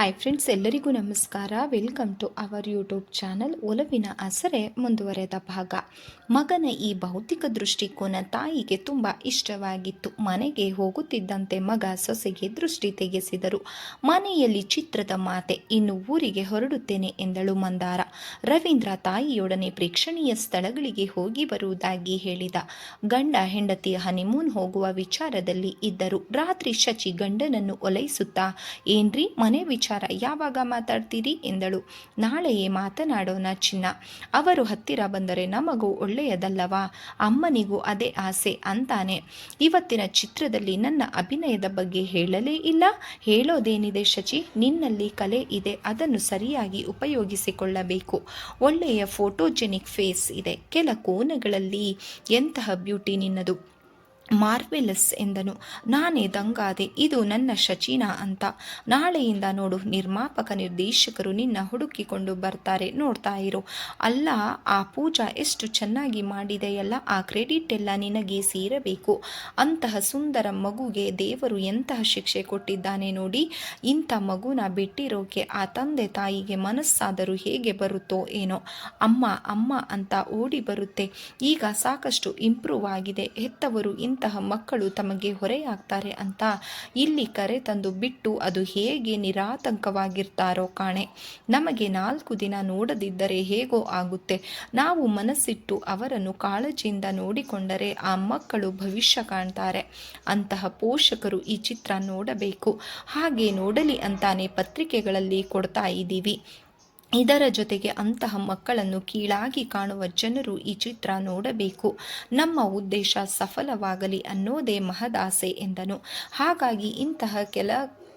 Hi friends ಎಲ್ಲರಿಗೂ ನಮಸ್ಕಾರ. Welcome to our YouTube channel ಒಲವಿನ ಅಸರೆ ಮುಂದುವರೆದ ಭಾಗ. ಮಗನ ಈ ಭೌತಿಕ ದೃಷ್ಟಿಕೋನ ತಾಯಿಗೆ ತುಂಬ ಇಷ್ಟವಾಗಿತ್ತು. ಮನೆಗೆ ಹೋಗುತ್ತಿದ್ದಂತೆ ಮಗ ಸೊಸೆಗೆ ದೃಷ್ಟಿ ತೆಗೆಸಿದರು. ಮನೆಯಲ್ಲಿ ಚಿತ್ರದ ಮಾತೆ, ಇನ್ನು ಊರಿಗೆ ಹೊರಡುತ್ತೇನೆ ಎಂದಳು ಮಂದಾರ. ರವೀಂದ್ರ ತಾಯಿಯೊಡನೆ ಪ್ರೇಕ್ಷಣೀಯ ಸ್ಥಳಗಳಿಗೆ ಹೋಗಿ ಬರುವುದಾಗಿ ಹೇಳಿದ. ಗಂಡ ಹೆಂಡತಿ ಹನಿಮೂನ್ ಹೋಗುವ ವಿಚಾರದಲ್ಲಿ ಇದ್ದರು. ರಾತ್ರಿ ಶಚಿ ಗಂಡನನ್ನು ಒಲೈಸುತ್ತಾ, ಏನ್ರಿ ಮನೆ ವಿಚಾರ ಯಾವಾಗ ಮಾತಾಡ್ತೀರಿ ಎಂದಳು. ನಾಳೆಯೇ ಮಾತನಾಡೋಣ ಚಿನ್ನ. ಅವರು ಹತ್ತಿರ ಬಂದರೆ ನಮಗೂ ಒಳ್ಳೆಯದಲ್ಲವಾ? ಅಮ್ಮನಿಗೂ ಅದೇ ಆಸೆ ಅಂತಾನೆ. ಇವತ್ತಿನ ಚಿತ್ರದಲ್ಲಿ ನನ್ನ ಅಭಿನಯದ ಬಗ್ಗೆ ಹೇಳಲೇ ಇಲ್ಲ. ಹೇಳೋದೇನಿದೆ ಶಚಿ? ನಿನ್ನಲ್ಲಿ ಕಲೆ ಇದೆ. ಅದನ್ನು ಸರಿಯಾಗಿ ಉಪಯೋಗಿಸಿಕೊಳ್ಳಬೇಕು. ಒಳ್ಳೆಯ ಫೋಟೋಜೆನಿಕ್ ಫೇಸ್ ಇದೆ. ಕೆಲ ಕೋನಗಳಲ್ಲಿ ಎಂತಹ ಬ್ಯೂಟಿ ನಿನ್ನದು? ಮಾರ್ವೆಲಸ್ ಎಂದನು. ನಾನೇ ದಂಗಾದೆ, ಇದು ನನ್ನ ಶಚೀನ ಅಂತ. ನಾಳೆಯಿಂದ ನೋಡು, ನಿರ್ಮಾಪಕ ನಿರ್ದೇಶಕರು ನಿನ್ನ ಹುಡುಕಿಕೊಂಡು ಬರ್ತಾರೆ, ನೋಡ್ತಾ ಇರು. ಅಲ್ಲ, ಆ ಪೂಜಾ ಎಷ್ಟು ಚೆನ್ನಾಗಿ ಮಾಡಿದೆಯಲ್ಲ, ಆ ಕ್ರೆಡಿಟ್ ಎಲ್ಲ ನಿನಗೆ ಸೇರಬೇಕು. ಅಂತಹ ಸುಂದರ ಮಗುಗೆ ದೇವರು ಎಂತಹ ಶಿಕ್ಷೆ ಕೊಟ್ಟಿದ್ದಾನೆ ನೋಡಿ, ಇಂಥ ಮಗುನ ಬಿಟ್ಟಿರೋಕೆ ಆ ತಂದೆ ತಾಯಿಗೆ ಮನಸ್ಸಾದರೂ ಹೇಗೆ ಬರುತ್ತೋ ಏನೋ. ಅಮ್ಮ ಅಮ್ಮ ಅಂತ ಓಡಿ ಬರುತ್ತೆ. ಈಗ ಸಾಕಷ್ಟು ಇಂಪ್ರೂವ್ ಆಗಿದೆ, ಹೆತ್ತವರು ಇಂತಹ ಮಕ್ಕಳು ತಮಗೆ ಹೊರೆಯಾಗ್ತಾರೆ ಅಂತ ಇಲ್ಲಿ ಕರೆ ತಂದು ಬಿಟ್ಟು ಅದು ಹೇಗೆ ನಿರಾತಂಕವಾಗಿರ್ತಾರೋ ಕಾಣೆ. ನಮಗೆ ನಾಲ್ಕು ದಿನ ನೋಡದಿದ್ದರೆ ಹೇಗೋ ಆಗುತ್ತೆ. ನಾವು ಮನಸ್ಸಿಟ್ಟು ಅವರನ್ನು ಕಾಳಜಿಯಿಂದ ನೋಡಿಕೊಂಡರೆ ಆ ಮಕ್ಕಳು ಭವಿಷ್ಯ ಕಾಣ್ತಾರೆ. ಅಂತಹ ಪೋಷಕರು ಈ ಚಿತ್ರ ನೋಡಬೇಕು. ಹಾಗೆ ನೋಡಲಿ ಅಂತಾನೆ ಪತ್ರಿಕೆಗಳಲ್ಲಿ ಕೊಡ್ತಾ ಇದ್ದೀವಿ. ಇದರ ಜೊತೆಗೆ ಅಂತಹ ಮಕ್ಕಳನ್ನು ಕೀಳಾಗಿ ಕಾಣುವ ಜನರು ಈ ಚಿತ್ರ ನೋಡಬೇಕು. ನಮ್ಮ ಉದ್ದೇಶ ಸಫಲವಾಗಲಿ ಅನ್ನೋದೇ ಮಹದಾಸೆ ಎಂದನು. ಹಾಗಾಗಿ ಇಂತಹ ಕೆಲ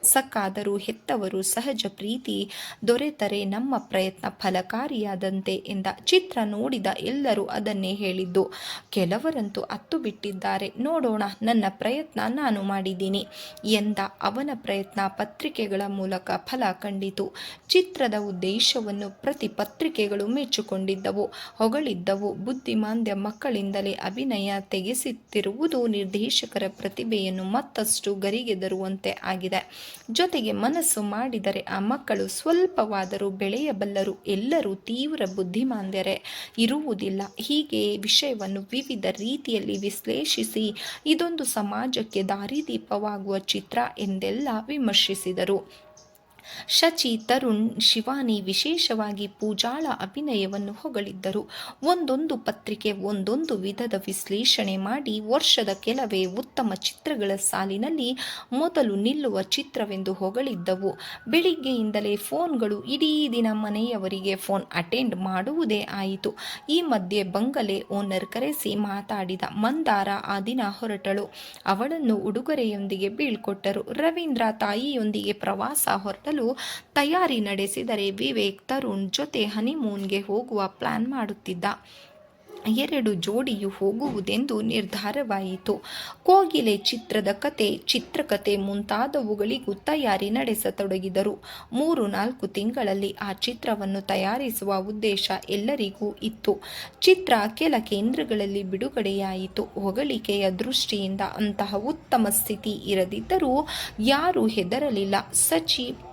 ಸಕ್ಕಾದರೂ ಹೆತ್ತವರು ಸಹಜ ಪ್ರೀತಿ ದೊರೆತರೆ ನಮ್ಮ ಪ್ರಯತ್ನ ಫಲಕಾರಿಯಾದಂತೆ ಎಂದ ಚಿತ್ರ ನೋಡಿದ ಎಲ್ಲರೂ ಅದನ್ನೇ ಹೇಳಿದ್ದು. ಕೆಲವರಂತೂ ಅತ್ತು ಬಿಟ್ಟಿದ್ದಾರೆ. ನೋಡೋಣ, ನನ್ನ ಪ್ರಯತ್ನ ನಾನು ಮಾಡಿದ್ದೀನಿ ಎಂದ ಅವನ ಪ್ರಯತ್ನ ಪತ್ರಿಕೆಗಳ ಮೂಲಕ ಫಲ ಕಂಡಿತು. ಚಿತ್ರದ ಉದ್ದೇಶವನ್ನು ಪ್ರತಿ ಪತ್ರಿಕೆಗಳು ಮೆಚ್ಚಿಕೊಂಡಿದ್ದವು. ಹೊಗಳಿದ್ದವು. ಬುದ್ಧಿಮಾಂದ್ಯ ಮಕ್ಕಳಿಂದಲೇ ಅಭಿನಯ ತೆಗೆಸುತ್ತಿರುವುದು ನಿರ್ದೇಶಕರ ಪ್ರತಿಭೆಯನ್ನು ಮತ್ತಷ್ಟು ಗರಿಗೆದರುವಂತೆ ಆಗಿದೆ. ಜೊತೆಗೆ ಮನಸ್ಸು ಮಾಡಿದರೆ ಆ ಮಕ್ಕಳು ಸ್ವಲ್ಪವಾದರೂ ಬೆಳೆಯಬಲ್ಲರು ಎಲ್ಲರೂ ತೀವ್ರ ಬುದ್ಧಿಮಾಂದ್ಯರೇ ಇರುವುದಿಲ್ಲ. ಹೀಗೆ ವಿಷಯವನ್ನು ವಿವಿಧ ರೀತಿಯಲ್ಲಿ ವಿಶ್ಲೇಷಿಸಿ ಇದೊಂದು ಸಮಾಜಕ್ಕೆ ದಾರಿದೀಪವಾಗುವ ಚಿತ್ರ ಎಂದೆಲ್ಲ ವಿಮರ್ಶಿಸಿದರು. ಶಚಿ ತರುಣ್ ಶಿವಾನಿ ವಿಶೇಷವಾಗಿ ಪೂಜಾಳ ಅಭಿನಯವನ್ನು ಹೊಗಳಿದ್ದರು. ಒಂದೊಂದು ಪತ್ರಿಕೆ, ಒಂದೊಂದು ವಿಧದ ವಿಶ್ಲೇಷಣೆ ಮಾಡಿ ವರ್ಷದ ಕೆಲವೇ ಉತ್ತಮ ಚಿತ್ರಗಳ ಸಾಲಿನಲ್ಲಿ ಮೊದಲು ನಿಲ್ಲುವ ಚಿತ್ರವೆಂದು ಹೊಗಳಿದ್ದವು. ಬೆಳಿಗ್ಗೆಯಿಂದಲೇ ಫೋನ್ಗಳು ಇಡೀ ದಿನ ಮನೆಯವರಿಗೆ ಫೋನ್ ಅಟೆಂಡ್ ಮಾಡುವುದೇ ಆಯಿತು. ಈ ಮಧ್ಯೆ ಬಂಗಲೆ ಓನರ್ ಕರೆಸಿ ಮಾತಾಡಿದ ಮಂದಾರ ಆ ದಿನ ಹೊರಟಳು. ಅವಳನ್ನು ಉಡುಗೊರೆಯೊಂದಿಗೆ ಬೀಳ್ಕೊಟ್ಟರು. ರವೀಂದ್ರ ತಾಯಿಯೊಂದಿಗೆ ಪ್ರವಾಸ ಹೊರಟಲು ತಯಾರಿ ನಡೆಸಿದರೆ ವಿವೇಕ್ ತರುಣ್ ಜೊತೆ ಹನಿಮೂನ್ಗೆ ಹೋಗುವ ಪ್ಲಾನ್ ಮಾಡುತ್ತಿದ್ದ. ಎರಡು ಜೋಡಿಯು ಹೋಗುವುದೆಂದು ನಿರ್ಧಾರವಾಯಿತು. ಕೋಗಿಲೆ ಚಿತ್ರದ ಕತೆ, ಚಿತ್ರಕತೆ ಮುಂತಾದವುಗಳಿಗೂ ತಯಾರಿ ನಡೆಸತೊಡಗಿದರು. ಮೂರು ನಾಲ್ಕು ತಿಂಗಳಲ್ಲಿ ಆ ಚಿತ್ರವನ್ನು ತಯಾರಿಸುವ ಉದ್ದೇಶ ಎಲ್ಲರಿಗೂ ಇತ್ತು. ಚಿತ್ರ ಕೆಲ ಕೇಂದ್ರಗಳಲ್ಲಿ ಬಿಡುಗಡೆಯಾಯಿತು. ಹೊಗಳಿಕೆಯ ದೃಷ್ಟಿಯಿಂದ ಅಂತಹ ಉತ್ತಮ ಸ್ಥಿತಿ ಇರದಿದ್ದರೂ ಯಾರೂ ಹೆದರಲಿಲ್ಲ. ಸಚಿವ್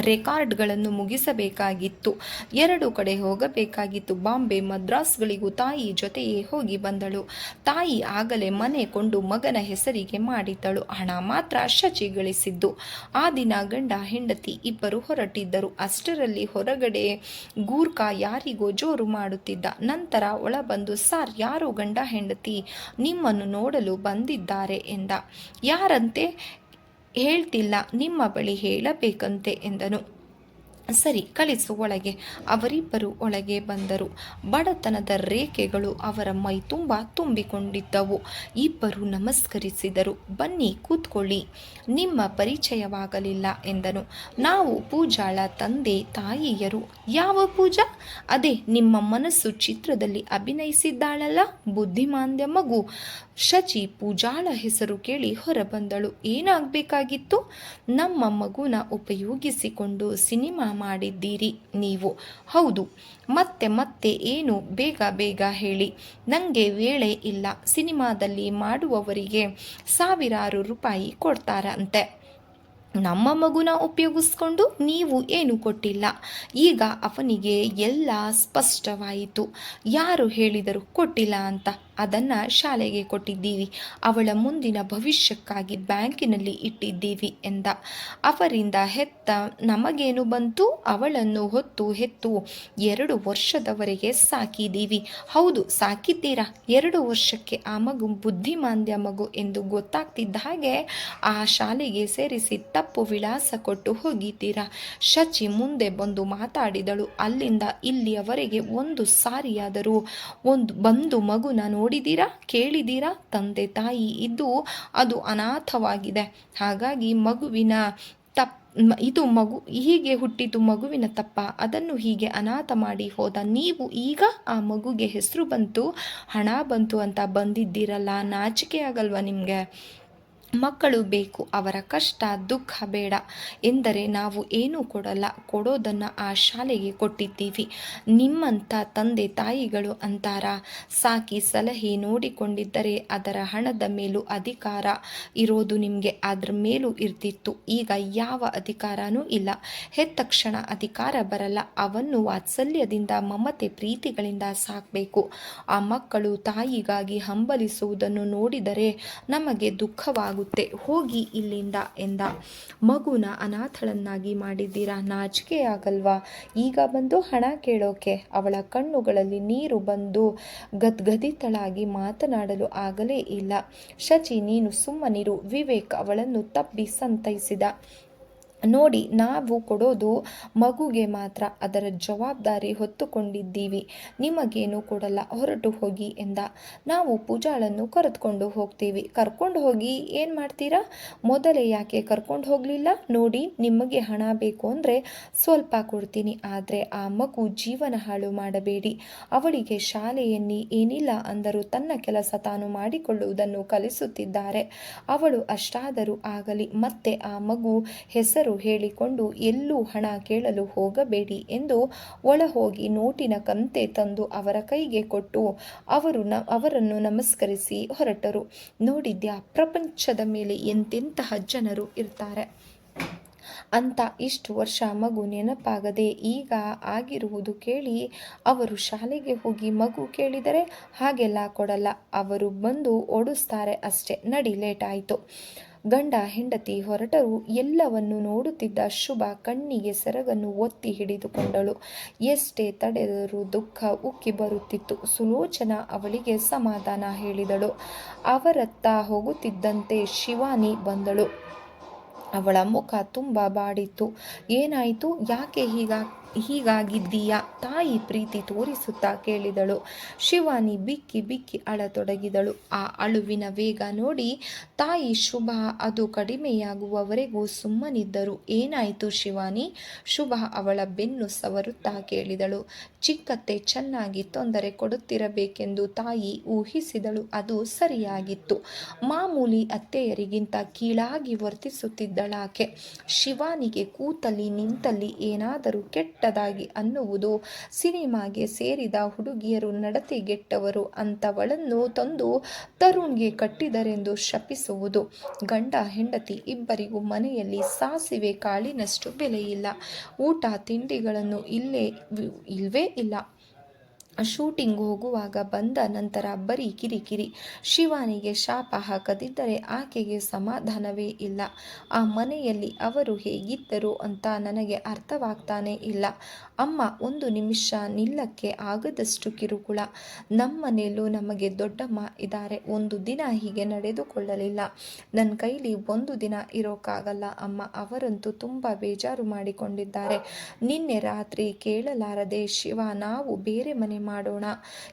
ರೆಕಾರ್ಡ್ಗಳನ್ನು ಮುಗಿಸಬೇಕಾಗಿತ್ತು. ಎರಡು ಕಡೆ ಹೋಗಬೇಕಾಗಿತ್ತು. ಬಾಂಬೆ ಮದ್ರಾಸ್ಗಳಿಗೂ ತಾಯಿ ಜೊತೆಯೇ ಹೋಗಿ ಬಂದಳು. ತಾಯಿ ಆಗಲೇ ಮನೆ ಕೊಂಡು ಮಗನ ಹೆಸರಿಗೆ ಮಾಡಿದ್ದಳು. ಹಣ ಮಾತ್ರ ಶಚಿ ಗಳಿಸಿದ್ದು. ಆ ದಿನ ಗಂಡ ಹೆಂಡತಿ ಇಬ್ಬರು ಹೊರಟಿದ್ದರು. ಅಷ್ಟರಲ್ಲಿ ಹೊರಗಡೆ ಗೂರ್ಖಾ ಯಾರಿಗೋ ಜೋರು ಮಾಡುತ್ತಿದ್ದ. ನಂತರ ಒಳಬಂದು, ಸಾರ್, ಯಾರು ಗಂಡ ಹೆಂಡತಿ ನಿಮ್ಮನ್ನು ನೋಡಲು ಬಂದಿದ್ದಾರೆ? ಎಂದ. ಯಾರಂತೆ? ಹೇಳ್ತಿಲ್ಲ, ನಿಮ್ಮ ಬಳಿ ಹೇಳಬೇಕಂತೆ ಎಂದನು. ಸರಿ, ಕಳಿಸು ಒಳಗೆ. ಅವರಿಬ್ಬರು ಒಳಗೆ ಬಂದರು. ಬಡತನದ ರೇಖೆಗಳು ಅವರ ಮೈ ತುಂಬ ತುಂಬಿಕೊಂಡಿದ್ದವು. ಇಬ್ಬರು ನಮಸ್ಕರಿಸಿದರು. ಬನ್ನಿ, ಕೂತ್ಕೊಳ್ಳಿ. ನಿಮ್ಮ ಪರಿಚಯವಾಗಲಿಲ್ಲ ಎಂದನು. ನಾವು ಪೂಜಾಳ ತಂದೆ, ತಾಯಿಯರು. ಯಾವ ಪೂಜಾ? ಅದೇ, ನಿಮ್ಮ ಮನಸ್ಸು ಚಿತ್ರದಲ್ಲಿ ಅಭಿನಯಿಸಿದ್ದಾಳಲ್ಲ? ಬುದ್ಧಿಮಾಂದ್ಯ ಮಗು. ಶಚಿ ಪೂಜಾಳ ಹೆಸರು ಕೇಳಿ ಹೊರಬಂದಳು. ಏನಾಗಬೇಕಾಗಿತ್ತು? ನಮ್ಮ ಮಗುನ ಉಪಯೋಗಿಸಿಕೊಂಡು ಸಿನಿಮಾ ಮಾಡಿದ್ದೀರಿ ನೀವು. ಹೌದು. ಮತ್ತೆ ಮತ್ತೆ ಏನು? ಬೇಗ ಬೇಗ ಹೇಳಿ. ನನಗೆ ವೇಳೆ ಇಲ್ಲ. ಸಿನಿಮಾದಲ್ಲಿ ಮಾಡುವವರಿಗೆ ಸಾವಿರಾರು ರೂಪಾಯಿ ಕೊಡ್ತಾರಂತೆ. ನಮ್ಮ ಮಗುನ ಉಪಯೋಗಿಸ್ಕೊಂಡು ನೀವು ಏನು ಕೊಟ್ಟಿಲ್ಲ? ಈಗ ಅವನಿಗೆ ಎಲ್ಲ ಸ್ಪಷ್ಟವಾಯಿತು. ಯಾರು ಹೇಳಿದರು ಕೊಟ್ಟಿಲ್ಲ ಅಂತ. ಅದನ್ನು ಶಾಲೆಗೆ ಕೊಟ್ಟಿದ್ದೀವಿ. ಅವಳ ಮುಂದಿನ ಭವಿಷ್ಯಕ್ಕಾಗಿ ಬ್ಯಾಂಕಿನಲ್ಲಿ ಇಟ್ಟಿದ್ದೀವಿ ಎಂದ. ಅವರಿಂದ ಹೆತ್ತ ನಮಗೇನು ಬಂತು? ಅವಳನ್ನು ಹೊತ್ತು ಹೆತ್ತು ಎರಡು ವರ್ಷದವರೆಗೆ ಸಾಕಿದ್ದೀವಿ. ಹೌದು, ಸಾಕಿದ್ದೀರಾ? ಎರಡು ವರ್ಷಕ್ಕೆ ಆ ಮಗು ಬುದ್ಧಿಮಾಂದ್ಯ ಮಗು ಎಂದು ಗೊತ್ತಾಗ್ತಿದ್ದ ಹಾಗೆ ಆ ಶಾಲೆಗೆ ಸೇರಿಸಿ ತಪ್ಪು ವಿಳಾಸ ಕೊಟ್ಟು ಹೋಗಿದ್ದೀರಾ? ಶಚಿ ಮುಂದೆ ಬಂದು ಮಾತಾಡಿದಳು. ಅಲ್ಲಿಂದ ಇಲ್ಲಿಯವರೆಗೆ ಒಂದು ಸಾರಿಯಾದರೂ ಒಂದು ಬಂದು ಮಗುನ ನೋಡಿದ್ದೀರಾ ಕೇಳಿದ್ದೀರಾ ತಂದೆ ತಾಯಿ ಇದ್ದು ಅದು ಅನಾಥವಾಗಿದೆ. ಹಾಗಾಗಿ ಮಗುವಿನ ತಪ್ ಇದು ಮಗು, ಹೀಗೆ ಹುಟ್ಟಿತು ಮಗುವಿನ ತಪ್ಪ, ಅದನ್ನು ಹೀಗೆ ಅನಾಥ ಮಾಡಿ ಹೋದ ನೀವು ಈಗ ಆ ಮಗುಗೆ ಹೆಸರು ಬಂತು, ಹಣ ಬಂತು ಅಂತ ಬಂದಿದ್ದೀರಲ್ಲ, ನಾಚಿಕೆ ಆಗಲ್ವಾ ನಿಮಗೆ? ಮಕ್ಕಳು ಬೇಕು, ಅವರ ಕಷ್ಟ, ದುಃಖ ಬೇಡ ಎಂದರೆ ನಾವು ಏನೂ ಕೊಡಲ್ಲ. ಕೊಡೋದನ್ನು ಆ ಶಾಲೆಗೆ ಕೊಟ್ಟಿದ್ದೀವಿ. ನಿಮ್ಮಂಥ ತಂದೆ ತಾಯಿಗಳು ಅಂತಾರ? ಸಾಕಿ ಸಲಹೆ ನೋಡಿಕೊಂಡಿದ್ದರೆ ಅದರ ಹಣದ ಮೇಲೂ ಅಧಿಕಾರ ಇರೋದು ನಿಮಗೆ. ಅದರ ಮೇಲೂ ಇರ್ತಿತ್ತು. ಈಗ ಯಾವ ಅಧಿಕಾರನೂ ಇಲ್ಲ. ಹೆತ್ತ ಕ್ಷಣ ಅಧಿಕಾರ ಬರಲ್ಲ. ಅವನ್ನು ವಾತ್ಸಲ್ಯದಿಂದ, ಮಮತೆ ಪ್ರೀತಿಗಳಿಂದ ಸಾಕಬೇಕು. ಆ ಮಕ್ಕಳು ತಾಯಿಗಾಗಿ ಹಂಬಲಿಸುವುದನ್ನು ನೋಡಿದರೆ ನಮಗೆ ದುಃಖವಾಗುತ್ತದೆ. ಹೋಗಿ ಇಲ್ಲಿಂದ ಎಂದ, ಮಗುನ ಅನಾಥಳನ್ನಾಗಿ ಮಾಡಿದ್ದೀರಾ? ನಾಚಿಕೆಯಾಗಲ್ವಾ? ಈಗ ಬಂದು ಹಣ ಕೇಳೋಕೆ. ಅವಳ ಕಣ್ಣುಗಳಲ್ಲಿ ನೀರು ಬಂದು ಗದ್ಗದಿತಳಾಗಿ ಮಾತನಾಡಲು ಆಗಲೇ ಇಲ್ಲ. ಶಚಿ, ನೀನು ಸುಮ್ಮನಿರು. ವಿವೇಕ್ ಅವಳನ್ನು ತಪ್ಪಿ ಸಂತೈಸಿದ. ನೋಡಿ, ನಾವು ಕೊಡೋದು ಮಗುಗೆ ಮಾತ್ರ. ಅದರ ಜವಾಬ್ದಾರಿ ಹೊತ್ತುಕೊಂಡಿದ್ದೀವಿ. ನಿಮಗೇನು ಕೊಡಲ್ಲ, ಹೊರಟು ಹೋಗಿ ಎಂದ. ನಾವು ಪೂಜಾಳನ್ನು ಕರೆದುಕೊಂಡು ಹೋಗ್ತೀವಿ. ಕರ್ಕೊಂಡು ಹೋಗಿ ಏನು ಮಾಡ್ತೀರಾ? ಮೊದಲೇ ಯಾಕೆ ಕರ್ಕೊಂಡು ಹೋಗಲಿಲ್ಲ? ನೋಡಿ, ನಿಮಗೆ ಹಣ ಬೇಕು ಅಂದರೆ ಸ್ವಲ್ಪ ಕೊಡ್ತೀನಿ. ಆದರೆ ಆ ಮಗು ಜೀವನ ಹಾಳು ಮಾಡಬೇಡಿ. ಅವಳಿಗೆ ಶಾಲೆಯಲ್ಲಿ ಏನಿಲ್ಲ ಅಂದರೂ ತನ್ನ ಕೆಲಸ ತಾನು ಮಾಡಿಕೊಳ್ಳುವುದನ್ನು ಕಲಿಸುತ್ತಿದ್ದಾರೆ. ಅವಳು ಅಷ್ಟಾದರೂ ಆಗಲಿ, ಮತ್ತೆ ಆ ಮಗು ಹೆಸರು ಹೇಳಿಕೊಂಡು ಎಲ್ಲೂ ಹಣ ಕೇಳಲು ಹೋಗಬೇಡಿ ಎಂದು ಒಳ ಹೋಗಿ ನೋಟಿನ ಕಂತೆ ತಂದು ಅವರ ಕೈಗೆ ಕೊಟ್ಟು ಅವರು ನ, ಅವರನ್ನು ನಮಸ್ಕರಿಸಿ ಹೊರಟರು. ನೋಡಿದ್ಯಾ, ಪ್ರಪಂಚದ ಮೇಲೆ ಎಂತೆಂತಹ ಜನರು ಇರ್ತಾರೆ. ಅಂತ ಇಷ್ಟು ವರ್ಷ ಮಗು ನೆನಪಾಗದೆ ಈಗ ಆಗಿರುವುದು ಕೇಳಿ ಅವರು ಶಾಲೆಗೆ ಹೋಗಿ ಮಗು ಕೇಳಿದರೆ ಹಾಗೆಲ್ಲ ಕೊಡಲ್ಲ. ಅವರು ಬಂದು ಓಡಿಸ್ತಾರೆ ಅಷ್ಟೇ. ನಡಿ, ಲೇಟ್ ಆಯಿತು. ಗಂಡ, ಹೆಂಡತಿ ಹೊರಟರು ಎಲ್ಲವನ್ನು ನೋಡುತ್ತಿದ್ದ ಶುಭ ಕಣ್ಣಿಗೆ ಸೆರಗನ್ನು ಒತ್ತಿ ಹಿಡಿದುಕೊಂಡಳು. ಎಷ್ಟೇ ತಡೆದರೂ ದುಃಖ ಉಕ್ಕಿ ಬರುತ್ತಿತ್ತು. ಸುಲೋಚನಾ ಅವಳಿಗೆ ಸಮಾಧಾನ ಹೇಳಿದಳು. ಅವರತ್ತ ಹೋಗುತ್ತಿದ್ದಂತೆ ಶಿವಾನಿ ಬಂದಳು. ಅವಳ ಮುಖ ತುಂಬ ಬಾಡಿತ್ತು. ಏನಾಯಿತು? ಯಾಕೆ ಹೀಗ ಹೀಗಾಗಿದ್ದೀಯಾ? ತಾಯಿ ಪ್ರೀತಿ ತೋರಿಸುತ್ತಾ ಕೇಳಿದಳು. ಶಿವಾನಿ ಬಿಕ್ಕಿ ಬಿಕ್ಕಿ ಅಳತೊಡಗಿದಳು. ಆ ಅಳುವಿನ ವೇಗ ನೋಡಿ ತಾಯಿ ಶುಭ, ಅದು ಕಡಿಮೆಯಾಗುವವರೆಗೂ ಸುಮ್ಮನಿದ್ದರು. ಏನಾಯಿತು ಶಿವಾನಿ? ಶುಭ ಅವಳ ಬೆನ್ನು ಸವರುತ್ತಾ ಕೇಳಿದಳು. ಚಿಕ್ಕತ್ತೆ ಚೆನ್ನಾಗಿ ತೊಂದರೆ ಕೊಡುತ್ತಿರಬೇಕೆಂದು ತಾಯಿ ಊಹಿಸಿದಳು. ಅದು ಸರಿಯಾಗಿತ್ತು. ಮಾಮೂಲಿ ಅತ್ತೆಯರಿಗಿಂತ ಕೀಳಾಗಿ ವರ್ತಿಸುತ್ತಿದ್ದಳಾಕೆ ಶಿವಾನಿಗೆ ಕೂತಲ್ಲಿ ನಿಂತಲ್ಲಿ ಏನಾದರೂ ಕೆಟ್ಟದಾಗಿ ಅನ್ನುವುದು ಸಿನಿಮಾಗೆ ಸೇರಿದ ಹುಡುಗಿಯರು ನಡತೆಗೆಟ್ಟವರು ಅಂಥವಳನ್ನು ತಂದು ತರುಣ್ಗೆ ಕಟ್ಟಿದರೆಂದು ಶಪಿಸುವುದು. ಗಂಡ, ಹೆಂಡತಿ ಇಬ್ಬರಿಗೂ ಮನೆಯಲ್ಲಿ ಸಾಸಿವೆ ಕಾಳಿನಷ್ಟು ಬೆಲೆಯಿಲ್ಲ. ಊಟ, ತಿಂಡಿಗಳನ್ನು ಇಲ್ಲೇ ಇಲ್ವೇ ಇಲ್ಲ. ಶೂಟಿಂಗ್ ಹೋಗುವಾಗ ಬಂದ ನಂತರ ಬರೀ ಕಿರಿಕಿರಿ. ಶಿವಾನಿಗೆ ಶಾಪ ಹಾಕದಿದ್ದರೆ ಆಕೆಗೆ ಸಮಾಧಾನವೇ ಇಲ್ಲ. ಆ ಮನೆಯಲ್ಲಿ ಅವರು ಹೇಗಿದ್ದರು ಅಂತ ನನಗೆ ಅರ್ಥವಾಗ್ತಾನೇ ಇಲ್ಲ. ಅಮ್ಮ, ಒಂದು ನಿಮಿಷ ನಿಲ್ಲಕ್ಕೆ ಆಗದಷ್ಟು ಕಿರುಕುಳ. ನಮ್ಮನೆಯಲ್ಲೂ ನಮಗೆ ದೊಡ್ಡಮ್ಮ ಇದ್ದಾರೆ. ಒಂದು ದಿನ ಹೀಗೆ ನಡೆದುಕೊಳ್ಳಲಿಲ್ಲ. ನನ್ನ ಕೈಲಿ ಒಂದು ದಿನ ಇರೋಕ್ಕಾಗಲ್ಲ ಅಮ್ಮ. ಅವರಂತೂ ತುಂಬ ಬೇಜಾರು ಮಾಡಿಕೊಂಡಿದ್ದಾರೆ. ನಿನ್ನೆ ರಾತ್ರಿ ಕೇಳಲಾರದೆ, ಶಿವ, ನಾವು ಬೇರೆ ಮನೆ ಮಾಡೋಣ.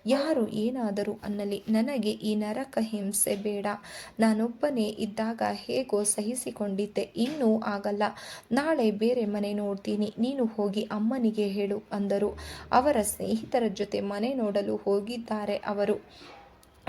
ಯಾರು ಏನಾದರೂ ಅನ್ನಲಿ, ನನಗೆ ಈ ನರಕ ಹಿಂಸೆ ಬೇಡ. ನಾನೊಬ್ಬನೇ ಇದ್ದಾಗ ಹೇಗೋ ಸಹಿಸಿಕೊಂಡಿದ್ದೆ. ಇನ್ನೂ ಆಗಲ್ಲ. ನಾಳೆ ಬೇರೆ ಮನೆ ನೋಡ್ತೀನಿ. ನೀನು ಹೋಗಿ ಅಮ್ಮನಿಗೆ ಹೇಳು ಅಂದರು. ಅವರ ಸ್ನೇಹಿತರ ಜೊತೆ ಮನೆ ನೋಡಲು ಹೋಗಿದ್ದಾರೆ ಅವರು.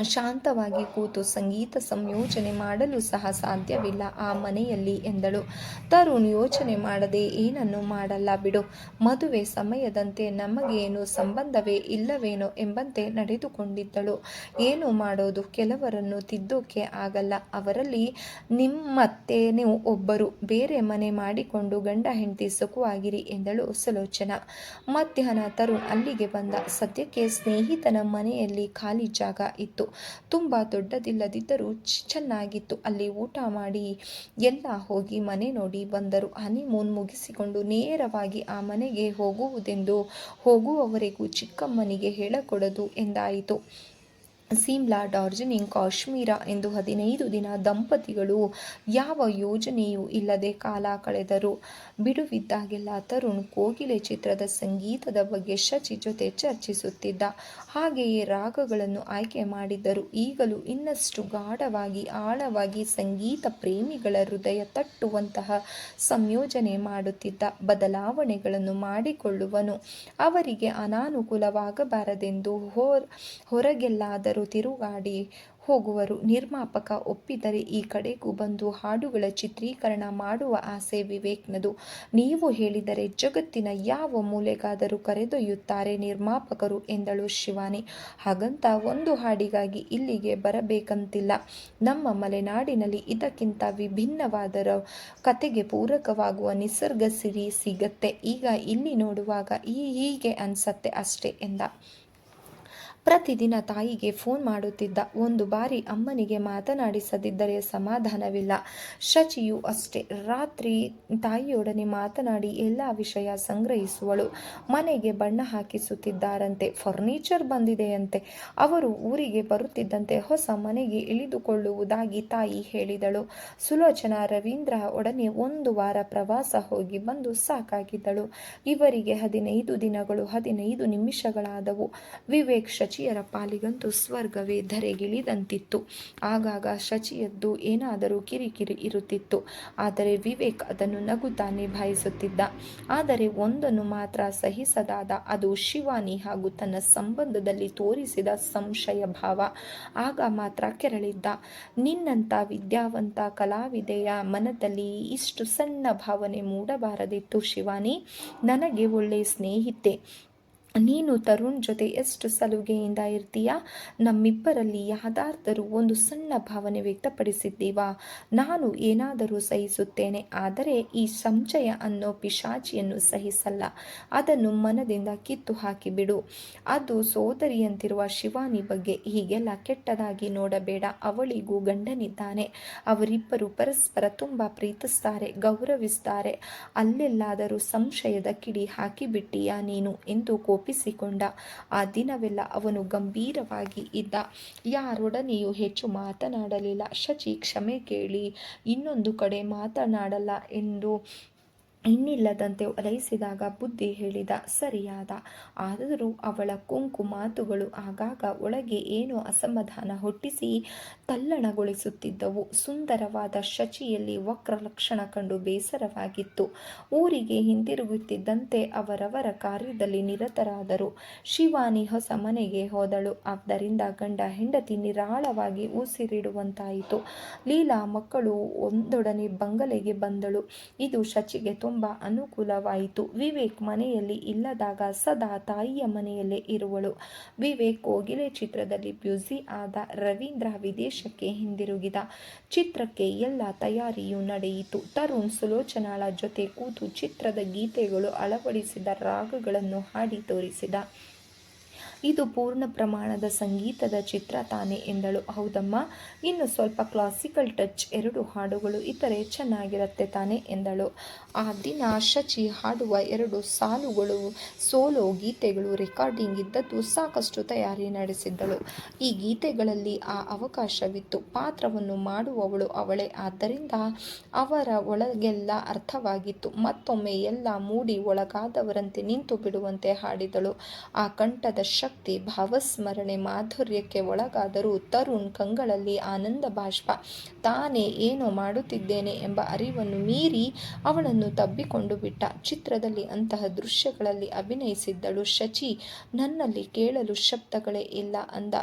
ಶಾಂತವಾಗಿ ಕೂತು ಸಂಗೀತ ಸಂಯೋಜನೆ ಮಾಡಲು ಸಹ ಸಾಧ್ಯವಿಲ್ಲ. ಆ ಮನೆಯಲ್ಲಿ ಎಂದಳು. ತರುಣ್, ಯೋಚನೆ ಮಾಡದೆ ಏನನ್ನು ಮಾಡಲ್ಲ ಬಿಡು. ಮದುವೆ ಸಮಯದಂತೆ ನಮಗೇನು ಸಂಬಂಧವೇ ಇಲ್ಲವೇನೋ ಎಂಬಂತೆ ನಡೆದುಕೊಂಡಿದ್ದಳು. ಏನು ಮಾಡೋದು? ಕೆಲವರನ್ನು ತಿದ್ದೋಕೆ ಆಗಲ್ಲ. ಅವರಲ್ಲಿ ನಿಮ್ಮತ್ತೇನೂ ಒಬ್ಬರು. ಬೇರೆ ಮನೆ ಮಾಡಿಕೊಂಡು ಗಂಡ ಹೆಂಡತಿ ಸುಖವಾಗಿರಿ ಎಂದಳು ಸುಲೋಚನಾ. ಮಧ್ಯಾಹ್ನ ತರುಣ್ ಅಲ್ಲಿಗೆ ಬಂದ. ಸದ್ಯಕ್ಕೆ ಸ್ನೇಹಿತನ ಮನೆಯಲ್ಲಿ ಖಾಲಿ ಜಾಗ ಇತ್ತು. ತುಂಬ ದೊಡ್ಡದಿಲ್ಲದಿದ್ದರೂ ಚೆನ್ನಾಗಿತ್ತು. ಅಲ್ಲಿ ಊಟ ಮಾಡಿ ಎಲ್ಲ ಹೋಗಿ ಮನೆ ನೋಡಿ ಬಂದರು. ಹನಿಮೂನ್ ಮುಗಿಸಿಕೊಂಡು ನೇರವಾಗಿ ಆ ಮನೆಗೆ ಹೋಗುವುದೆಂದು ಹೋಗುವವರೆಗೂ ಚಿಕ್ಕಮ್ಮನಿಗೆ ಹೇಳಕೊಡದು ಎಂದಾಯಿತು. ಸಿಮ್ಲಾ ಡಾರ್ಜಿಲಿಂಗ್ ಕಾಶ್ಮೀರ ಎಂದು ಹದಿನೈದು ದಿನ ದಂಪತಿಗಳು ಯಾವ ಯೋಜನೆಯೂ ಇಲ್ಲದೆ ಕಾಲ ಕಳೆದರು. ಬಿಡುವಿದ್ದಾಗೆಲ್ಲ ತರುಣ್ ಕೋಗಿಲೆ ಚಿತ್ರದ ಸಂಗೀತದ ಬಗ್ಗೆ ಶಚಿ ಜೊತೆ ಚರ್ಚಿಸುತ್ತಿದ್ದ. ಹಾಗೆಯೇ ರಾಗಗಳನ್ನು ಆಯ್ಕೆ ಮಾಡಿದ್ದರು. ಈಗಲೂ ಇನ್ನಷ್ಟು ಗಾಢವಾಗಿ, ಆಳವಾಗಿ ಸಂಗೀತ ಪ್ರೇಮಿಗಳ ಹೃದಯ ತಟ್ಟುವಂತಹ ಸಂಯೋಜನೆ ಮಾಡುತ್ತಿದ್ದ ಬದಲಾವಣೆಗಳನ್ನು ಮಾಡಿಕೊಳ್ಳುವನು. ಅವರಿಗೆ ಅನಾನುಕೂಲವಾಗಬಾರದೆಂದು ಹೊರ, ಹೊರಗೆಲ್ಲಾದರೂ ತಿರುಗಾಡಿ ಹೋಗುವರು. ನಿರ್ಮಾಪಕ ಒಪ್ಪಿದರೆ ಈ ಕಡೆಗೂ ಬಂದು ಹಾಡುಗಳ ಚಿತ್ರೀಕರಣ ಮಾಡುವ ಆಸೆ ವಿವೇಕ್ನದು. ನೀವು ಹೇಳಿದರೆ ಜಗತ್ತಿನ ಯಾವ ಮೂಲೆಗಾದರೂ ಕರೆದೊಯ್ಯುತ್ತಾರೆ ನಿರ್ಮಾಪಕರು ಎಂದಳು ಶಿವಾನಿ. ಹಾಗಂತ ಒಂದು ಹಾಡಿಗಾಗಿ ಇಲ್ಲಿಗೆ ಬರಬೇಕಂತಿಲ್ಲ. ನಮ್ಮ ಮಲೆನಾಡಿನಲ್ಲಿ ಇದಕ್ಕಿಂತ ವಿಭಿನ್ನವಾದರ ಕತೆಗೆ ಪೂರಕವಾಗುವ ನಿಸರ್ಗ ಸಿರಿ ಸಿಗತ್ತೆ. ಈಗ ಇಲ್ಲಿ ನೋಡುವಾಗ ಈ ಹೀಗೆ ಅನ್ಸತ್ತೆ ಅಷ್ಟೇ ಎಂದ. ಪ್ರತಿದಿನ ತಾಯಿಗೆ ಫೋನ್ ಮಾಡುತ್ತಿದ್ದ ಒಂದು ಬಾರಿ ಅಮ್ಮನಿಗೆ ಮಾತನಾಡಿಸದಿದ್ದರೆ ಸಮಾಧಾನವಿಲ್ಲ. ಶಚಿಯು ಅಷ್ಟೇ. ರಾತ್ರಿ ತಾಯಿಯೊಡನೆ ಮಾತನಾಡಿ ಎಲ್ಲ ವಿಷಯ ಸಂಗ್ರಹಿಸುವಳು. ಮನೆಗೆ ಬಣ್ಣ ಹಾಕಿಸುತ್ತಿದ್ದಾರಂತೆ. ಫರ್ನಿಚರ್ ಬಂದಿದೆಯಂತೆ. ಅವರು ಊರಿಗೆ ಬರುತ್ತಿದ್ದಂತೆ ಹೊಸ ಮನೆಗೆ ಇಳಿದುಕೊಳ್ಳುವುದಾಗಿ ತಾಯಿ ಹೇಳಿದಳು. ಸುಲೋಚನಾ ರವೀಂದ್ರ ಒಡನೆ ಒಂದು ವಾರ ಪ್ರವಾಸ ಹೋಗಿ ಬಂದು ಸಾಕಾಗಿದ್ದಳು. ಇವರಿಗೆ ಹದಿನೈದು ದಿನಗಳು, ಹದಿನೈದು ನಿಮಿಷಗಳಾದವು. ವಿವೇಕ್ ಶಚಿ ಶಚಿಯರ ಪಾಲಿಗಂತೂ ಸ್ವರ್ಗವೇ ಧರೆಗಿಳಿದಂತಿತ್ತು. ಆಗಾಗ ಶಚಿಯದ್ದು ಏನಾದರೂ ಕಿರಿಕಿರಿ ಇರುತ್ತಿತ್ತು. ಆದರೆ ವಿವೇಕ್ ಅದನ್ನು ನಗುತ್ತಾ ನಿಭಾಯಿಸುತ್ತಿದ್ದ ಆದರೆ ಒಂದನ್ನು ಮಾತ್ರ ಸಹಿಸದಾದ ಅದು ಶಿವಾನಿ ಹಾಗೂ ತನ್ನ ಸಂಬಂಧದಲ್ಲಿ ತೋರಿಸಿದ ಸಂಶಯ ಭಾವ. ಆಗ ಮಾತ್ರ ಕೆರಳಿದ್ದ. ನಿನ್ನಂತ ವಿದ್ಯಾವಂತ ಕಲಾವಿದೆಯ ಮನದಲ್ಲಿ ಇಷ್ಟು ಸಣ್ಣ ಭಾವನೆ ಮೂಡಬಾರದಿತ್ತು ಶಿವಾನಿ. ನನಗೆ ಒಳ್ಳೆ ಸ್ನೇಹಿತೆ. ನೀನು ತರುಣ್ ಜೊತೆ ಎಷ್ಟು ಸಲುಗೆಯಿಂದ ಇರ್ತೀಯ? ನಮ್ಮಿಬ್ಬರಲ್ಲಿ ಯಾವ್ದಾದರೂ ಒಂದು ಸಣ್ಣ ಭಾವನೆ ವ್ಯಕ್ತಪಡಿಸಿದ್ದೀವಾ? ನಾನು ಏನಾದರೂ ಸಹಿಸುತ್ತೇನೆ, ಆದರೆ ಈ ಸಂಚಯ ಅನ್ನೋ ಪಿಶಾಚಿಯನ್ನು ಸಹಿಸಲ್ಲ. ಅದನ್ನು ಮನದಿಂದ ಕಿತ್ತು ಹಾಕಿಬಿಡು. ಅದು ಸೋದರಿಯಂತಿರುವ ಶಿವಾನಿ ಬಗ್ಗೆ ಹೀಗೆಲ್ಲ ಕೆಟ್ಟದಾಗಿ ನೋಡಬೇಡ. ಅವಳಿಗೂ ಗಂಡನಿದ್ದಾನೆ. ಅವರಿಬ್ಬರು ಪರಸ್ಪರ ತುಂಬ ಪ್ರೀತಿಸ್ತಾರೆ, ಗೌರವಿಸ್ತಾರೆ. ಅಲ್ಲೆಲ್ಲಾದರೂ ಸಂಶಯದ ಕಿಡಿ ಹಾಕಿಬಿಟ್ಟೀಯಾ ನೀನು ಎಂದು ಕೋಪ ಕೋಪಿಸಿಕೊಂಡ ಆ ದಿನವೆಲ್ಲ ಅವನು ಗಂಭೀರವಾಗಿ ಇದ್ದ. ಯಾರೊಡನೆಯೂ ಹೆಚ್ಚು ಮಾತನಾಡಲಿಲ್ಲ. ಶಚಿ, ಕ್ಷಮೆ ಕೇಳಿ ಇನ್ನೊಂದು ಕಡೆ ಮಾತನಾಡಲ್ಲ ಎಂದು ಇನ್ನಿಲ್ಲದಂತೆ ಒಲೈಸಿದಾಗ ಬುದ್ಧಿ ಹೇಳಿದ, ಸರಿಯಾದ. ಆದರೂ ಅವಳ ಕುಂಕು ಮಾತುಗಳು ಆಗಾಗ ಒಳಗೆ ಏನೋ ಅಸಮಾಧಾನ ಹುಟ್ಟಿಸಿ ತಲ್ಲಣಗೊಳಿಸುತ್ತಿದ್ದವು. ಸುಂದರವಾದ ಶಚಿಯಲ್ಲಿ ವಕ್ರ ಲಕ್ಷಣ ಕಂಡು ಬೇಸರವಾಗಿತ್ತು. ಊರಿಗೆ ಹಿಂದಿರುಗುತ್ತಿದ್ದಂತೆ ಅವರವರ ಕಾರ್ಯದಲ್ಲಿ ನಿರತರಾದರು. ಶಿವಾನಿ ಹೊಸ ಮನೆಗೆ ಹೋದಳು. ಆದ್ದರಿಂದ ಗಂಡ ಹೆಂಡತಿ ನಿರಾಳವಾಗಿ ಉಸಿರಿಡುವಂತಾಯಿತು. ಲೀಲಾ ಮಕ್ಕಳು ಒಂದೊಡನೆ ಬಂಗಲೆಗೆ ಬಂದಳು. ಇದು ಶಚಿಗೆ ತುಂಬ ತುಂಬ ಅನುಕೂಲವಾಯಿತು. ವಿವೇಕ್ ಮನೆಯಲ್ಲಿ ಇಲ್ಲದಾಗ ಸದಾ ತಾಯಿಯ ಮನೆಯಲ್ಲೇ ಇರುವಳು. ವಿವೇಕ್ ಕೋಗಿಲೆ ಚಿತ್ರದಲ್ಲಿ ಬ್ಯುಸಿ ಆದ ರವೀಂದ್ರ ವಿದೇಶಕ್ಕೆ ಹಿಂದಿರುಗಿದ. ಚಿತ್ರಕ್ಕೆ ಎಲ್ಲ ತಯಾರಿಯೂ ನಡೆಯಿತು. ತರುಣ್ ಸುಲೋಚನಾಳ ಜೊತೆ ಕೂತು ಚಿತ್ರದ ಗೀತೆಗಳು ಅಳವಡಿಸಿದ ರಾಗಗಳನ್ನು ಹಾಡಿ ತೋರಿಸಿದ. ಇದು ಪೂರ್ಣ ಪ್ರಮಾಣದ ಸಂಗೀತದ ಚಿತ್ರ ತಾನೆ ಎಂದಳು. ಹೌದಮ್ಮ? ಇನ್ನು ಸ್ವಲ್ಪ ಕ್ಲಾಸಿಕಲ್ ಟಚ್ ಎರಡು ಹಾಡುಗಳು ಇತರೆ ಚೆನ್ನಾಗಿರುತ್ತೆ ತಾನೆ ಎಂದಳು. ಆ ದಿನ ಶಚಿ ಹಾಡುವ ಎರಡು ಸಾಲುಗಳು, ಸೋಲೋ ಗೀತೆಗಳು ರೆಕಾರ್ಡಿಂಗ್ ಇದ್ದದ್ದು ಸಾಕಷ್ಟು ತಯಾರಿ ನಡೆಸಿದ್ದಳು. ಈ ಗೀತೆಗಳಲ್ಲಿ ಆ ಅವಕಾಶವಿತ್ತು. ಪಾತ್ರವನ್ನು ಮಾಡುವವಳು ಅವಳೇ. ಆದ್ದರಿಂದ ಅವರ ಒಳಗೆಲ್ಲ ಅರ್ಥವಾಗಿತ್ತು. ಮತ್ತೊಮ್ಮೆ ಎಲ್ಲ ಮೂಡಿ ಒಳಗಾದವರಂತೆ ನಿಂತು ಬಿಡುವಂತೆ ಹಾಡಿದಳು. ಆ ಕಂಠದ ಶಕ್ತಿ ಶಕ್ತಿ ಭಾವಸ್ಮರಣೆ, ಮಾಧುರ್ಯಕ್ಕೆ ಒಳಗಾದರೂ ತರುಣ್ ಕಂಗಳಲ್ಲಿ ಆನಂದ ಬಾಷ್ಪ. ತಾನೇ ಏನೋ ಮಾಡುತ್ತಿದ್ದೇನೆ ಎಂಬ ಅರಿವನ್ನು ಮೀರಿ ಅವಳನ್ನು ತಬ್ಬಿಕೊಂಡು ಬಿಟ್ಟ. ಚಿತ್ರದಲ್ಲಿ ಅಂತಹ ದೃಶ್ಯಗಳಲ್ಲಿ ಅಭಿನಯಿಸಿದ್ದಳು ಶಚಿ. ನನ್ನಲ್ಲಿ ಕೇಳಲು ಶಬ್ದಗಳೇ ಇಲ್ಲ ಅಂದ.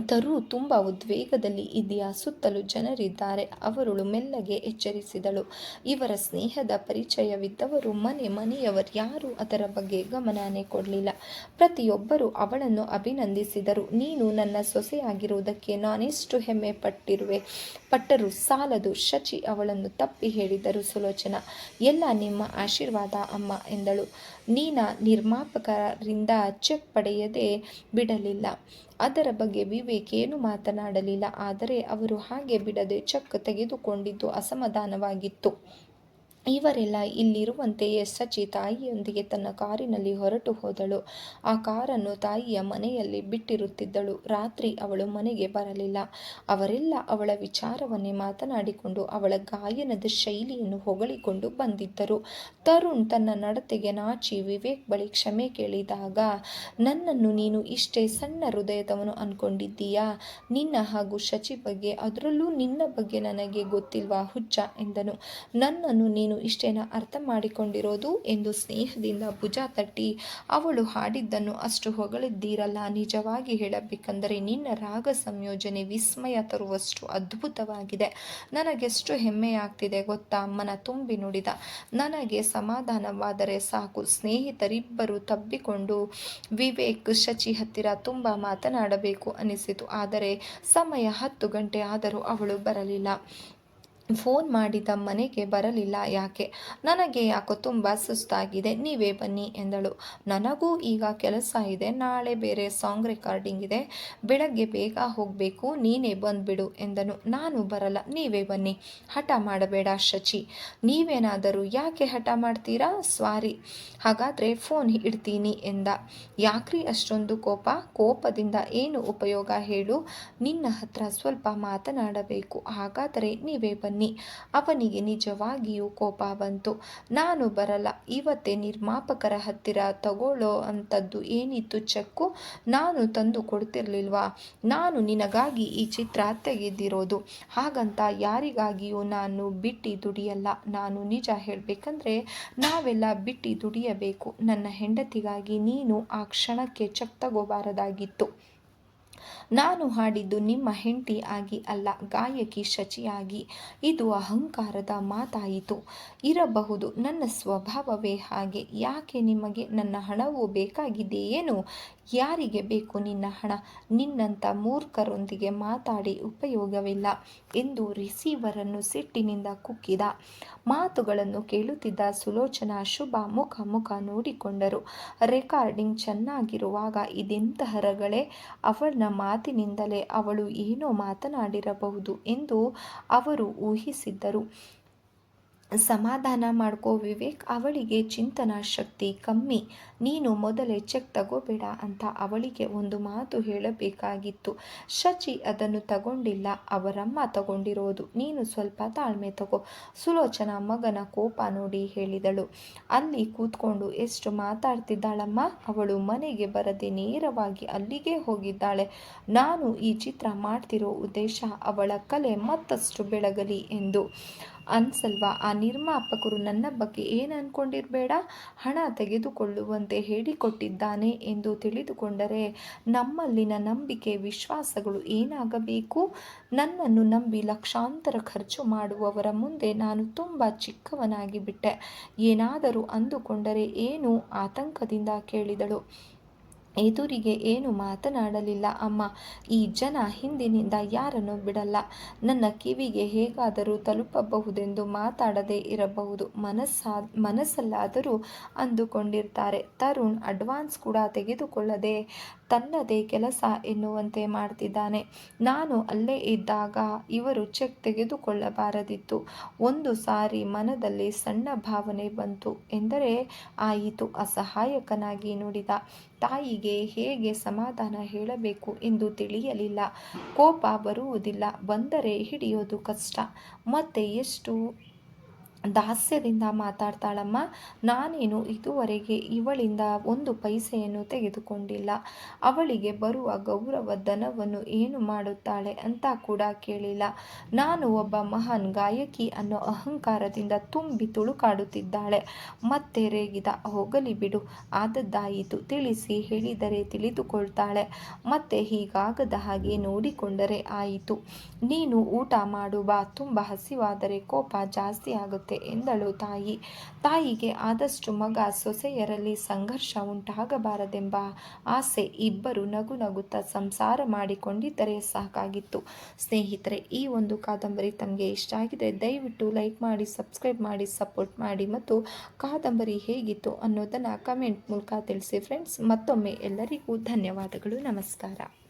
ತರು ತುಂಬ ಉದ್ವೇಗದಲ್ಲಿ ಇದೆಯಾ ಸುತ್ತಲೂ ಜನರಿದ್ದಾರೆ. ಅವರುಳು ಮೆಲ್ಲಗೆ ಎಚ್ಚರಿಸಿದಳು. ಇವರ ಸ್ನೇಹದ ಪರಿಚಯವಿದ್ದವರು ಮನೆ ಮನೆಯವರು. ಯಾರು ಅದರ ಬಗ್ಗೆ ಗಮನನೇ ಕೊಡಲಿಲ್ಲ. ಪ್ರತಿಯೊಬ್ಬರೂ ಅವಳನ್ನು ಅಭಿನಂದಿಸಿದರು. ನೀನು ನನ್ನ ಸೊಸೆಯಾಗಿರುವುದಕ್ಕೆ ನಾನೆಷ್ಟು ಹೆಮ್ಮೆ ಪಟ್ಟಿರುವೆ. ಪಟ್ಟರು ಸಾಲದು ಶಚಿ ಅವಳನ್ನು ತಪ್ಪಿ ಹೇಳಿದರು ಸುಲೋಚನಾ. ಎಲ್ಲ ನಿಮ್ಮ ಆಶೀರ್ವಾದ ಅಮ್ಮ ಎಂದಳು. ನೀನ ನಿರ್ಮಾಪಕರಿಂದ ಚೆಕ್ ಪಡೆಯದೆ ಬಿಡಲಿಲ್ಲ. ಅದರ ಬಗ್ಗೆ ವಿವೇಕ್ ಏನು ಮಾತನಾಡಲಿಲ್ಲ. ಆದರೆ ಅವರು ಹಾಗೆ ಬಿಡದೆ ಚೆಕ್ ತೆಗೆದುಕೊಂಡಿದ್ದು ಅಸಮಾಧಾನವಾಗಿತ್ತು. ಇವರೆಲ್ಲ ಇಲ್ಲಿರುವಂತೆಯೇ ಸಚಿ ತಾಯಿಯೊಂದಿಗೆ ತನ್ನ ಕಾರಿನಲ್ಲಿ ಹೊರಟು ಹೋದಳು. ಆ ಕಾರನ್ನು ತಾಯಿಯ ಮನೆಯಲ್ಲಿ ಬಿಟ್ಟಿರುತ್ತಿದ್ದಳು. ರಾತ್ರಿ ಅವಳು ಮನೆಗೆ ಬರಲಿಲ್ಲ. ಅವರೆಲ್ಲ ಅವಳ ವಿಚಾರವನ್ನೇ ಮಾತನಾಡಿಕೊಂಡು ಅವಳ ಗಾಯನದ ಶೈಲಿಯನ್ನು ಹೊಗಳಿಕೊಂಡು ಬಂದಿದ್ದರು. ತರುಣ್ ತನ್ನ ನಡತೆಗೆ ನಾಚಿ ವಿವೇಕ್ ಬಳಿ ಕ್ಷಮೆ ಕೇಳಿದಾಗ, ನನ್ನನ್ನು ನೀನು ಇಷ್ಟೇ ಸಣ್ಣ ಹೃದಯದವನು ಅನ್ಕೊಂಡಿದ್ದೀಯಾ? ನಿನ್ನ ಹಾಗೂ ಶಚಿ ಬಗ್ಗೆ, ಅದರಲ್ಲೂ ನಿನ್ನ ಬಗ್ಗೆ ನನಗೆ ಗೊತ್ತಿಲ್ವಾ ಹುಚ್ಚ? ಎಂದನು. ನನ್ನನ್ನು ನೀನು ಇಷ್ಟೇನ ಅರ್ಥ ಮಾಡಿಕೊಂಡಿರೋದು ಎಂದು ಸ್ನೇಹದಿಂದ ಭುಜ ತಟ್ಟಿ, ಅವಳು ಹಾಡಿದ್ದನ್ನು ಅಷ್ಟು ಹೊಗಳಿದ್ದೀರಲ್ಲ, ನಿಜವಾಗಿ ಹೇಳಬೇಕೆಂದರೆ ನಿನ್ನ ರಾಗ ಸಂಯೋಜನೆ ವಿಸ್ಮಯ ತರುವಷ್ಟು ಅದ್ಭುತವಾಗಿದೆ. ನನಗೆಷ್ಟು ಹೆಮ್ಮೆಯಾಗ್ತಿದೆ ಗೊತ್ತಾ? ಅಮ್ಮನ ತುಂಬಿ ನುಡಿದ. ನನಗೆ ಸಮಾಧಾನವಾದರೆ ಸಾಕು. ಸ್ನೇಹಿತರಿಬ್ಬರು ತಬ್ಬಿಕೊಂಡು ವಿವೇಕ್ ಶಚಿ ಹತ್ತಿರ ತುಂಬ ಮಾತನಾಡಬೇಕು ಅನಿಸಿತು. ಆದರೆ ಸಮಯ ಹತ್ತು ಗಂಟೆ ಆದರೂ ಅವಳು ಬರಲಿಲ್ಲ. ಫೋನ್ ಮಾಡಿದ ಮನೆಗೆ ಬರಲಿಲ್ಲ. ಯಾಕೆ? ನನಗೆ ಯಾಕೋ ತುಂಬ ಸುಸ್ತಾಗಿದೆ. ನೀವೇ ಬನ್ನಿ ಎಂದಳು. ನನಗೂ ಈಗ ಕೆಲಸ ಇದೆ. ನಾಳೆ ಬೇರೆ ಸಾಂಗ್ ರೆಕಾರ್ಡಿಂಗ್ ಇದೆ. ಬೆಳಗ್ಗೆ ಬೇಗ ಹೋಗಬೇಕು. ನೀನೇ ಬಂದ್ಬಿಡು ಎಂದನು. ನಾನು ಬರಲ್ಲ. ನೀವೇ ಬನ್ನಿ. ಹಠ ಮಾಡಬೇಡ ಶಚಿ. ನೀವೇನಾದರೂ ಯಾಕೆ ಹಠ ಮಾಡ್ತೀರಾ? ಸ್ವಾರಿ. ಹಾಗಾದರೆ ಫೋನ್ ಇಡ್ತೀನಿ ಎಂದ. ಯಾಕ್ರಿ ಅಷ್ಟೊಂದು ಕೋಪ? ಕೋಪದಿಂದ ಏನು ಉಪಯೋಗ ಹೇಳು. ನಿನ್ನ ಹತ್ರ ಸ್ವಲ್ಪ ಮಾತನಾಡಬೇಕು. ಹಾಗಾದರೆ ನೀವೇ ಬನ್ನಿ. ಬನ್ನಿ. ಅವನಿಗೆ ನಿಜವಾಗಿಯೂ ಕೋಪ ಬಂತು. ನಾನು ಬರಲ್ಲ. ಇವತ್ತೇ ನಿರ್ಮಾಪಕರ ಹತ್ತಿರ ತಗೊಳ್ಳೋ ಅಂಥದ್ದು ಏನಿತ್ತು ಚೆಕ್ಕು? ನಾನು ತಂದು ಕೊಡ್ತಿರ್ಲಿಲ್ವಾ? ನಾನು ನಿನಗಾಗಿ ಈ ಚಿತ್ರ ತೆಗೆದಿರೋದು. ಹಾಗಂತ ಯಾರಿಗಾಗಿಯೂ ನಾನು ಬಿಟ್ಟು ದುಡಿಯಲ್ಲ. ನಾನು ನಿಜ ಹೇಳಬೇಕಂದ್ರೆ ನಾವೆಲ್ಲ ಬಿಟ್ಟು ದುಡಿಯಬೇಕು. ನನ್ನ ಹೆಂಡತಿಗಾಗಿ ನೀನು ಆ ಕ್ಷಣಕ್ಕೆ ಚೆಕ್ ತಗೋಬಾರದಾಗಿತ್ತು. ನಾನು ಹಾಡಿದ್ದು ನಿಮ್ಮ ಹೆಂಡತಿ ಆಗಿ ಅಲ್ಲ, ಗಾಯಕಿ ಶಚಿಯಾಗಿ. ಇದು ಅಹಂಕಾರದ ಮಾತಾಯಿತು. ಇರಬಹುದು, ನನ್ನ ಸ್ವಭಾವವೇ ಹಾಗೆ. ಯಾಕೆ ನಿಮಗೆ ನನ್ನ ಹಣವು ಬೇಕಾಗಿದೆಯೇನು? ಯಾರಿಗೆ ಬೇಕು ನಿನ್ನ ಹಣ? ನಿನ್ನಂಥ ಮೂರ್ಖರೊಂದಿಗೆ ಮಾತಾಡಿ ಉಪಯೋಗವಿಲ್ಲ ಎಂದು ರಿಸೀವರನ್ನು ಸಿಟ್ಟಿನಿಂದ ಕುಕ್ಕಿದ. ಮಾತುಗಳನ್ನು ಕೇಳುತ್ತಿದ್ದ ಸುಲೋಚನಾ ಶುಭ ಮುಖ ಮುಖ ನೋಡಿಕೊಂಡರು. ರೆಕಾರ್ಡಿಂಗ್ ಚೆನ್ನಾಗಿರುವಾಗ ಇದೆಂತಹರಗಳೇ? ಅವಳ ಮಾತಿನಿಂದಲೇ ಅವಳು ಏನೋ ಮಾತನಾಡಿರಬಹುದು ಎಂದು ಅವರು ಊಹಿಸಿದ್ದರು. ಸಮಾಧಾನ ಮಾಡ್ಕೋ ವಿವೇಕ್, ಅವಳಿಗೆ ಚಿಂತನಾ ಶಕ್ತಿ ಕಮ್ಮಿ. ನೀನು ಮೊದಲೇ ಚೆಕ್ ತಗೋಬೇಡ ಅಂತ ಅವಳಿಗೆ ಒಂದು ಮಾತು ಹೇಳಬೇಕಾಗಿತ್ತು. ಶಚಿ ಅದನ್ನು ತಗೊಂಡಿಲ್ಲ, ಅವರಮ್ಮ ತಗೊಂಡಿರೋದು. ನೀನು ಸ್ವಲ್ಪ ತಾಳ್ಮೆ ತಗೋ. ಸುಲೋಚನಾ ಮಗನ ಕೋಪ ನೋಡಿ ಹೇಳಿದಳು. ಅಲ್ಲಿ ಕೂತ್ಕೊಂಡು ಎಷ್ಟು ಮಾತಾಡ್ತಿದ್ದಾಳಮ್ಮ? ಅವಳು ಮನೆಗೆ ಬರದೆ ನೇರವಾಗಿ ಅಲ್ಲಿಗೆ ಹೋಗಿದ್ದಾಳೆ. ನಾನು ಈ ಚಿತ್ರ ಮಾಡ್ತಿರೋ ಉದ್ದೇಶ ಅವಳ ಕಲೆ ಮತ್ತಷ್ಟು ಬೆಳಗಲಿ ಎಂದು. ಅನ್ಸಲ್ವಾ? ಆ ನಿರ್ಮಾಪಕರು ನನ್ನ ಬಗ್ಗೆ ಏನು ಅಂದ್ಕೊಂಡಿರಬೇಡ ಹಣ ತೆಗೆದುಕೊಳ್ಳುವಂತೆ ಹೇಳಿಕೊಟ್ಟಿದ್ದಾನೆ ಎಂದು ತಿಳಿದುಕೊಂಡರೆ ನಮ್ಮಲ್ಲಿನ ನಂಬಿಕೆ, ವಿಶ್ವಾಸಗಳು ಏನಾಗಬೇಕು? ನನ್ನನ್ನು ನಂಬಿ ಲಕ್ಷಾಂತರ ಖರ್ಚು ಮಾಡುವವರ ಮುಂದೆ ನಾನು ತುಂಬ ಚಿಕ್ಕವನಾಗಿ ಬಿಟ್ಟೆ ಏನಾದರೂ ಅಂದುಕೊಂಡರೆ ಏನು? ಆತಂಕದಿಂದ ಕೇಳಿದಳು. ಎದುರಿಗೆ ಏನು ಮಾತನಾಡಲಿಲ್ಲ. ಅಮ್ಮ, ಈ ಜನ ಹಿಂದಿನಿಂದ ಯಾರನ್ನು ಬಿಡಲ್ಲ. ನನ್ನ ಕಿವಿಗೆ ಹೇಗಾದರೂ ತಲುಪಬಹುದೆಂದು ಮಾತಾಡದೇ ಇರಬಹುದು. ಮನಸ್ಸಾ, ಮನಸ್ಸಲ್ಲಾದರೂ ಅಂದುಕೊಂಡಿರ್ತಾರೆ. ತರುಣ್ ಅಡ್ವಾನ್ಸ್ ಕೂಡ ತೆಗೆದುಕೊಳ್ಳದೆ ತನ್ನದೇ ಕೆಲಸ ಎನ್ನುವಂತೆ ಮಾಡ್ತಿದ್ದಾನೆ. ನಾನು ಅಲ್ಲೇ ಇದ್ದಾಗ ಇವರು ಚೆಕ್ ತೆಗೆದುಕೊಳ್ಳಬಾರದಿತ್ತು. ಒಂದು ಸಾರಿ ಮನದಲ್ಲಿ ಸಣ್ಣ ಭಾವನೆ ಬಂತು ಎಂದರೆ ಆಯಿತು, ಅಸಹಾಯಕನಾಗಿ ನುಡಿದ. ತಾಯಿಗೆ ಹೇಗೆ ಸಮಾಧಾನ ಹೇಳಬೇಕು ಎಂದು ತಿಳಿಯಲಿಲ್ಲ. ಕೋಪ ಬರುವುದಿಲ್ಲ, ಬಂದರೆ ಹಿಡಿಯೋದು ಕಷ್ಟ. ಮತ್ತೆ ಎಷ್ಟು ದಾಸ್ಯದಿಂದ ಮಾತಾಡ್ತಾಳಮ್ಮ. ನಾನೇನು ಇದುವರೆಗೆ ಇವಳಿಂದ ಒಂದು ಪೈಸೆಯನ್ನು ತೆಗೆದುಕೊಂಡಿಲ್ಲ. ಅವಳಿಗೆ ಬರುವ ಗೌರವ ಧನವನ್ನು ಏನು ಮಾಡುತ್ತಾಳೆ ಅಂತ ಕೂಡ ಕೇಳಿಲ್ಲ. ನಾನು ಒಬ್ಬ ಮಹಾನ್ ಗಾಯಕಿ ಅನ್ನೋ ಅಹಂಕಾರದಿಂದ ತುಂಬಿ ತುಳುಕಾಡುತ್ತಿದ್ದಾಳೆ. ಮತ್ತೆ ರೇಗಿದ, ಹೋಗಲಿ ಬಿಡು, ಆದದ್ದಾಯಿತು, ತಿಳಿಸಿ ಹೇಳಿದರೆ ತಿಳಿದುಕೊಳ್ತಾಳೆ. ಮತ್ತೆ ಹೀಗಾಗದ ಹಾಗೆ ನೋಡಿಕೊಂಡರೆ ಆಯಿತು. ನೀನು ಊಟ ಮಾಡು ಬಾ, ತುಂಬ ಹಸಿವಾದರೆ ಕೋಪ ಜಾಸ್ತಿ ಆಗುತ್ತೆ ಎಂದಳು ತಾಯಿ. ತಾಯಿಗೆ ಆದಷ್ಟು ಮಗ ಸೊಸೆಯರಲ್ಲಿ ಸಂಘರ್ಷ ಉಂಟಾಗಬಾರದೆಂಬ ಆಸೆ ಇಬ್ಬರು ನಗು ನಗುತ್ತಾ ಸಂಸಾರ ಮಾಡಿಕೊಂಡಿದ್ದರೆ ಸಾಕಾಗಿತ್ತು. ಸ್ನೇಹಿತರೆ, ಈ ಒಂದು ಕಾದಂಬರಿ ತಮಗೆ ಇಷ್ಟ ಆಗಿದೆ. ದಯವಿಟ್ಟು ಲೈಕ್ ಮಾಡಿ, ಸಬ್ಸ್ಕ್ರೈಬ್ ಮಾಡಿ, ಸಪೋರ್ಟ್ ಮಾಡಿ ಮತ್ತು ಕಾದಂಬರಿ ಹೇಗಿತ್ತು ಅನ್ನೋದನ್ನು ಕಮೆಂಟ್ ಮೂಲಕ ತಿಳಿಸಿ. ಫ್ರೆಂಡ್ಸ್, ಮತ್ತೊಮ್ಮೆ ಎಲ್ಲರಿಗೂ ಧನ್ಯವಾದಗಳು. ನಮಸ್ಕಾರ.